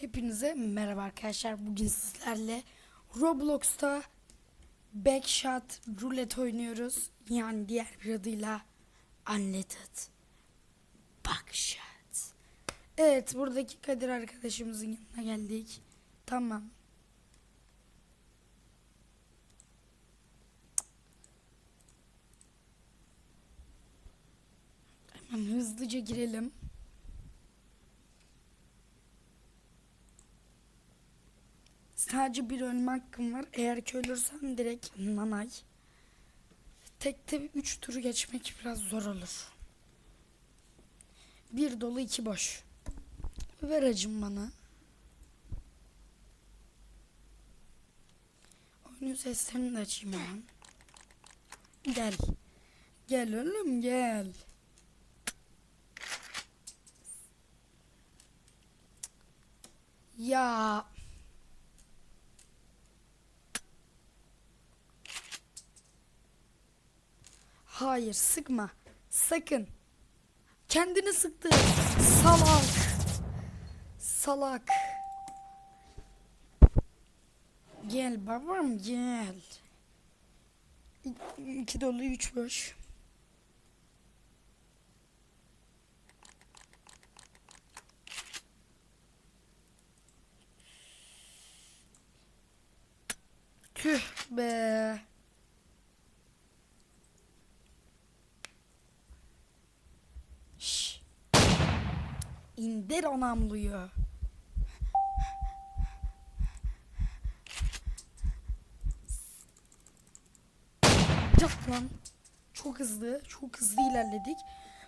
Hepinize merhaba arkadaşlar. Bugün sizlerle Roblox'ta Backshot Roulette oynuyoruz. Yani diğer bir adıyla Unlimited Backshot. Evet buradaki Kadir arkadaşımızın yanına geldik. Tamam. Hemen hızlıca girelim. Sadece bir ölme hakkım var. Eğer ki ölürsem direkt nanay. Tekte 3 turu geçmek biraz zor olur. Bir dolu iki boş. Ver acım bana. Oyunun seslerini de açayım hemen. Gel. Gel oğlum gel. Ya Hayır sıkma. Sakın. Kendini sıktı. Salak. Salak. Gel babam gel. İki dolu üç boş. Tüh be. İndir o namluyu. Yok lan. Çok hızlı, çok hızlı ilerledik.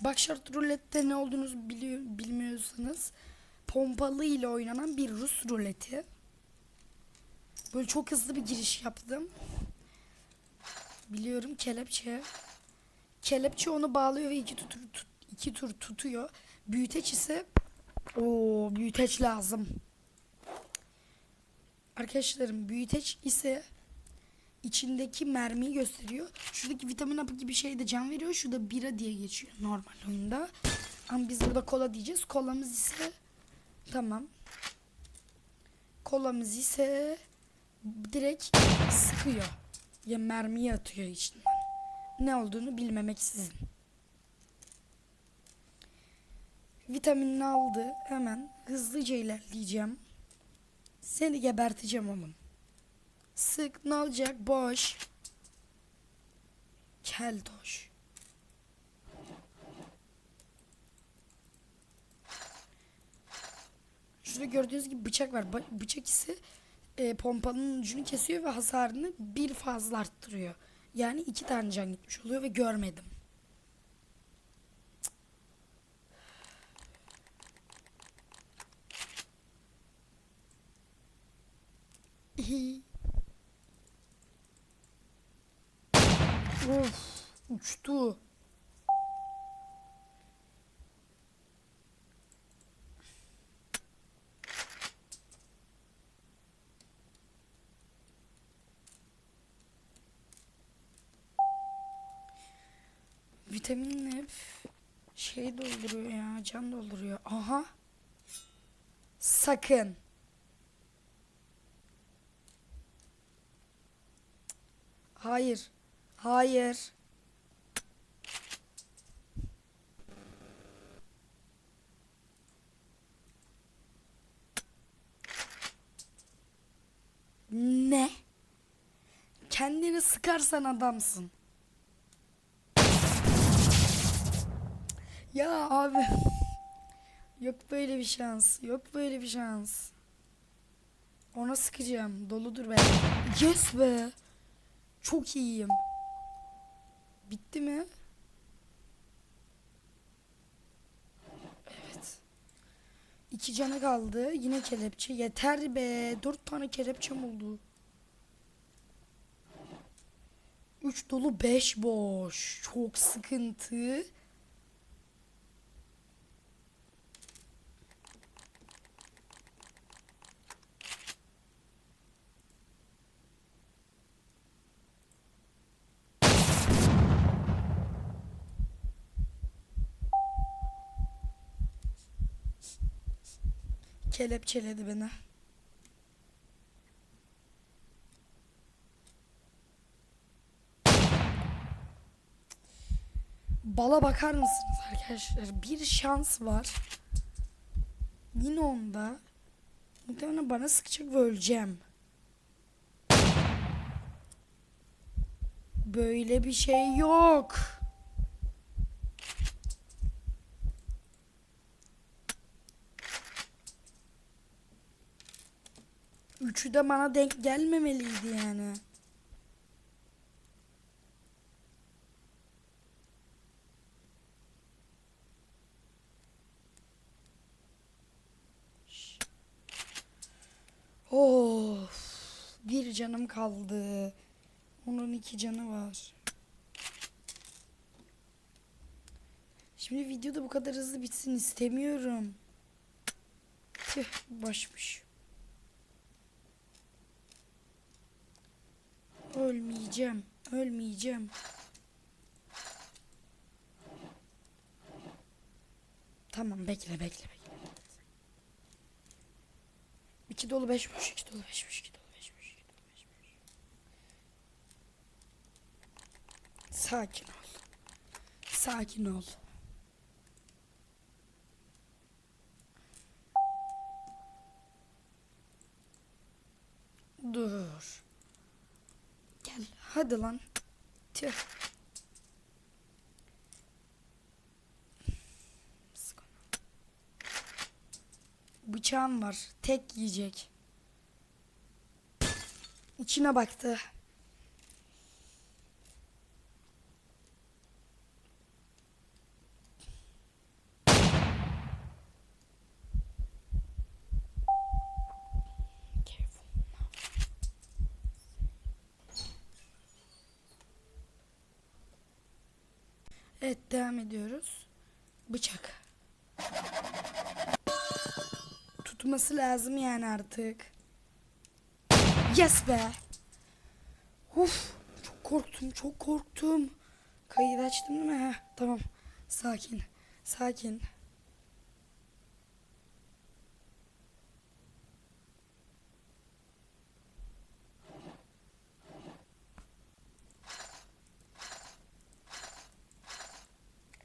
Bak şart rulette ne olduğunu biliyor, bilmiyorsanız pompalı ile oynanan bir Rus ruleti. Böyle çok hızlı bir giriş yaptım. Biliyorum kelepçe. Kelepçe onu bağlıyor ve iki tur, tut, iki tur tutuyor. Büyüteç ise o büyüteç lazım. Arkadaşlarım büyüteç ise içindeki mermiyi gösteriyor. Şuradaki vitamin hapı gibi şey de can veriyor. Şurada bira diye geçiyor normal oyunda. Ama biz burada kola diyeceğiz. Kolamız ise tamam. Kolamız ise direkt sıkıyor. Ya mermiyi atıyor içinden. Ne olduğunu bilmemeksizin. Vitaminini aldı. Hemen hızlıca ilerleyeceğim. Seni geberteceğim oğlum. Sık ne olacak? Boş. Keltoş. Şurada gördüğünüz gibi bıçak var. Bıçak ise e, pompalının ucunu kesiyor ve hasarını bir fazla arttırıyor. Yani iki tane can gitmiş oluyor ve görmedim. Of, uçtu. Vitamin hep şey dolduruyor ya, can dolduruyor. Aha. Sakın. Hayır. Hayır. Ne? Kendini sıkarsan adamsın. Ya abi. Yok böyle bir şans. Yok böyle bir şans. Ona sıkacağım. Doludur be. Yes be. Çok iyiyim. Bitti mi? Evet. İki canı kaldı. Yine kelepçe. Yeter be. Dört tane kelepçem oldu. Üç dolu beş boş. Çok sıkıntı. Kelepçeledi beni. Bala bakar mısınız arkadaşlar? Bir şans var. Yine onda. Muhtemelen bana sıkacak ve öleceğim. Böyle bir şey yok. Üçü de bana denk gelmemeliydi yani. Of. Bir canım kaldı. Onun iki canı var. Şimdi videoda bu kadar hızlı bitsin istemiyorum. Tüh başmış. Ölmeyeceğim. Ölmeyeceğim. Tamam bekle bekle bekle. İki dolu beş boş, iki dolu beş boş, iki dolu beş boş, iki dolu beş boş. Sakin ol. Sakin ol. Dur. Hadi lan. Tüh. Bıçağım var. Tek yiyecek. İçine baktı. Careful. Evet devam ediyoruz. Bıçak. Tutması lazım yani artık. Yes be. Uf, çok korktum, çok korktum. Kayıt açtım değil mi? Tamam. Sakin, sakin.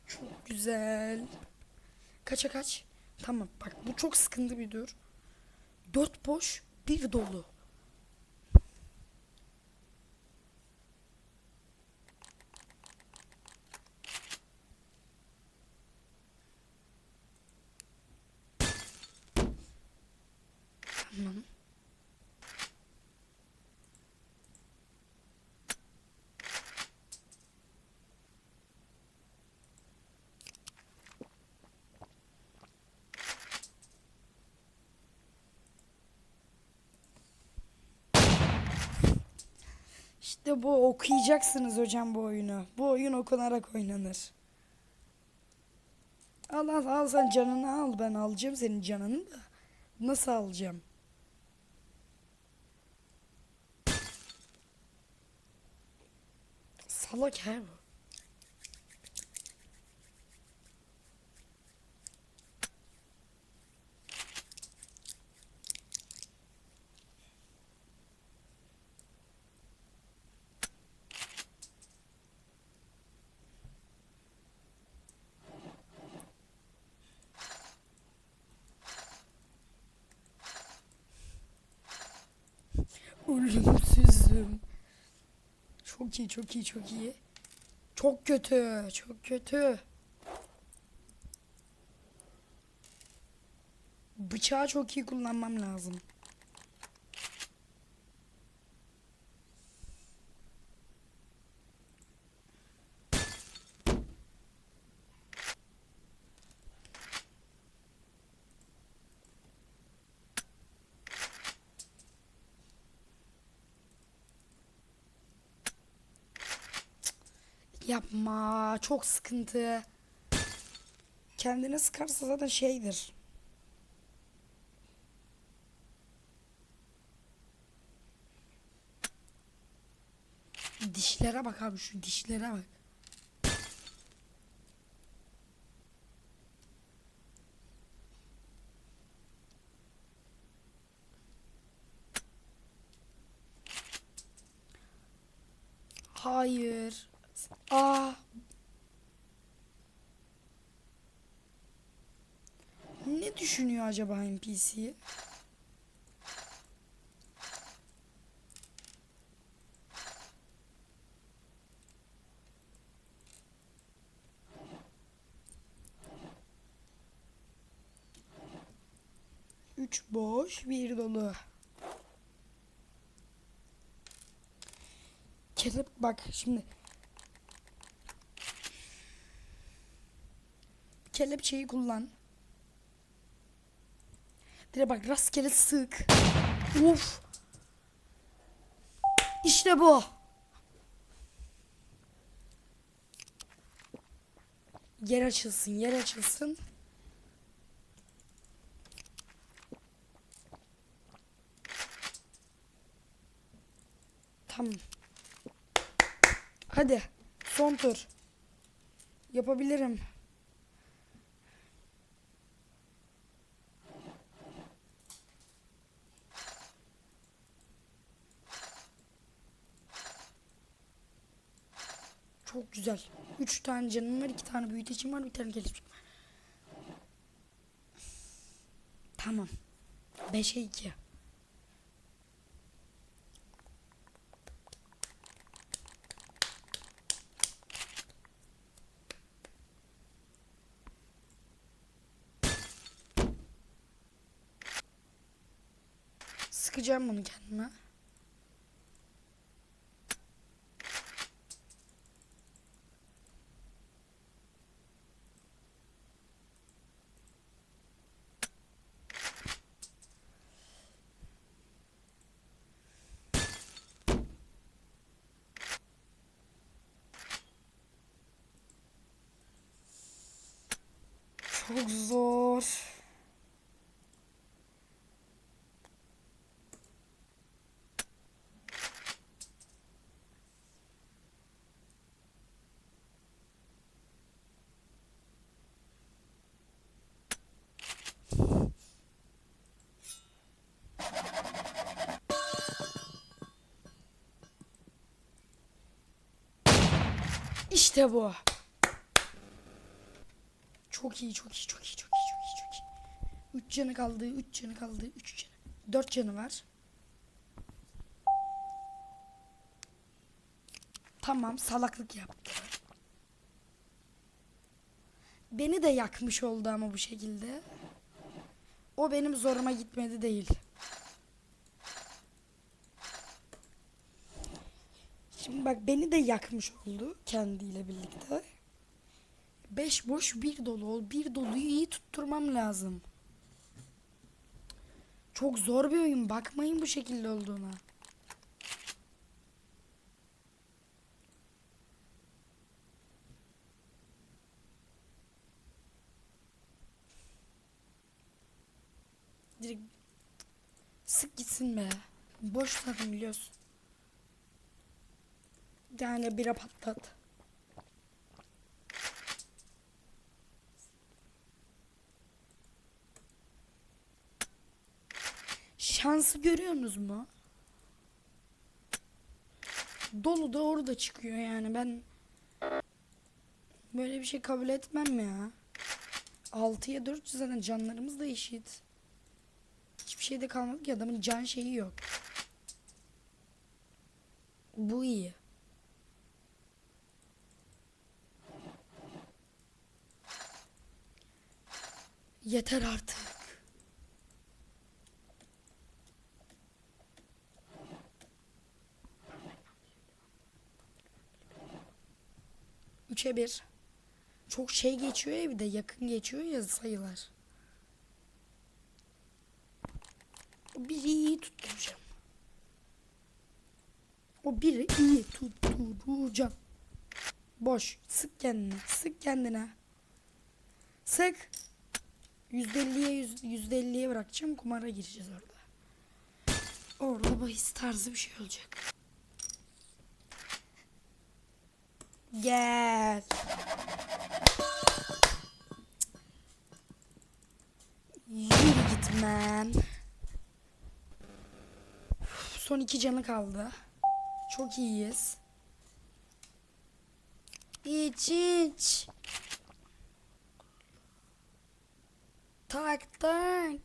Çok güzel. Kaça kaç? Tamam bak bu çok sıkıntı bir dur. Dört boş, bir dolu. Tamam. İşte bu okuyacaksınız hocam bu oyunu. Bu oyun okunarak oynanır. Al al al sen canını al ben alacağım senin canını da. Nasıl alacağım? Salak he bu. Ölümsüzüm. Çok iyi, çok iyi, çok iyi. Çok kötü, çok kötü. Bıçağı çok iyi kullanmam lazım. Yapma. Çok sıkıntı. Kendine sıkarsa zaten şeydir. Dişlere bak abi şu dişlere bak. Hayır. Aa. Ne düşünüyor acaba NPC? Üç boş, bir dolu. Kelip bak şimdi. Kelepçeyi kullan. Dire bak rastgele sık. Uf. İşte bu. Yer açılsın, yer açılsın. Tamam. Hadi. Son tur. Yapabilirim. Çok güzel. Üç tane canım var, iki tane büyütecim var, bir tane gelişim var. Tamam. Beşe iki. Sıkacağım bunu kendime. Çok zor. İşte bu. Çok iyi, çok iyi, çok iyi, çok iyi, çok iyi, çok iyi. Üç canı kaldı, üç canı kaldı, üç canı. Dört canı var. Tamam, salaklık yaptı. Beni de yakmış oldu ama bu şekilde. O benim zoruma gitmedi değil. Şimdi bak beni de yakmış oldu kendiyle birlikte. Beş boş bir dolu ol. Bir doluyu iyi tutturmam lazım. Çok zor bir oyun. Bakmayın bu şekilde olduğuna. Direkt sık gitsin be. Boş zaten biliyorsun. Bir tane bira patlat. Şansı görüyorsunuz mu? Dolu da orada çıkıyor yani ben böyle bir şey kabul etmem ya. 6'ya 4 zaten canlarımız da eşit. Hiçbir şeyde kalmadı ki adamın can şeyi yok. Bu iyi. Yeter artık. Üçe bir. Çok şey geçiyor ya bir de yakın geçiyor ya sayılar. O biri iyi tutturacağım. O biri iyi tutturacağım. Boş. Sık kendine. Sık kendine. Sık. %50'ye yüz- %50'ye bırakacağım. Kumara gireceğiz orada. Orada bahis tarzı bir şey olacak. Gel. Yürü gitmem. Son iki canı kaldı. Çok iyiyiz. İç iç. Tak tak.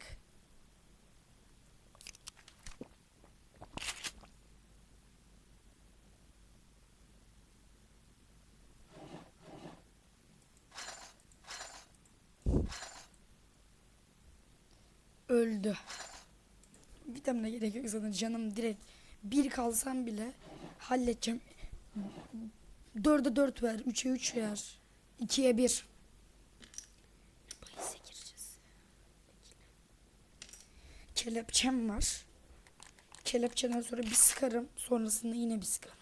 Öldü. Vitamine gerek yok zaten canım direkt bir kalsam bile halledeceğim. Dörde dört ver, üçe üç ver, ikiye bir. Bahise gireceğiz. Kelepçem var. Kelepçeden sonra bir sıkarım. Sonrasında yine bir sıkarım.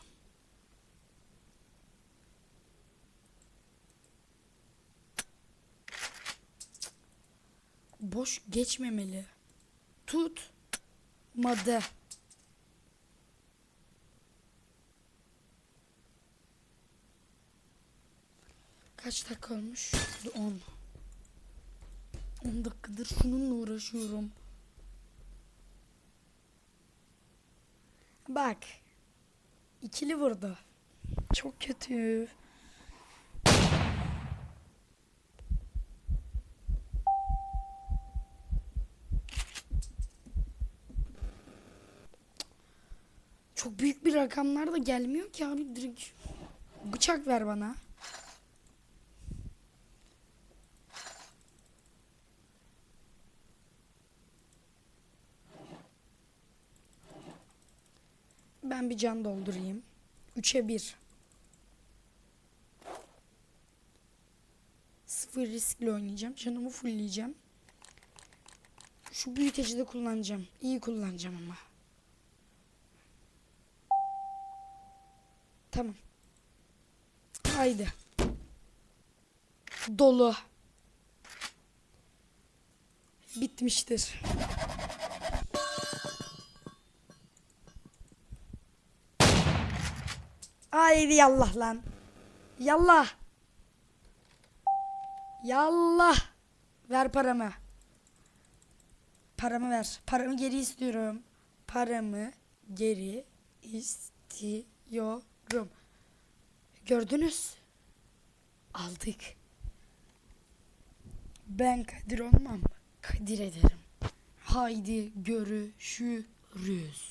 Boş geçmemeli. Tut. Madı. Kaç dakika olmuş? 10. 10 dakikadır şununla uğraşıyorum. Bak. İkili vurdu. Çok kötü. Çok büyük bir rakamlar da gelmiyor ki abi direkt bıçak ver bana. Ben bir can doldurayım. 3'e 1. Sıfır riskle oynayacağım. Canımı fullleyeceğim. Şu büyüteci de kullanacağım. İyi kullanacağım ama. Tamam. Haydi. Dolu. Bitmiştir. Haydi yallah lan. Yallah. Yallah. Ver paramı. Paramı ver. Paramı geri istiyorum. Paramı geri istiyorum. Gördünüz? Aldık. Ben Kadir olmam. Kadir ederim. Haydi görüşürüz.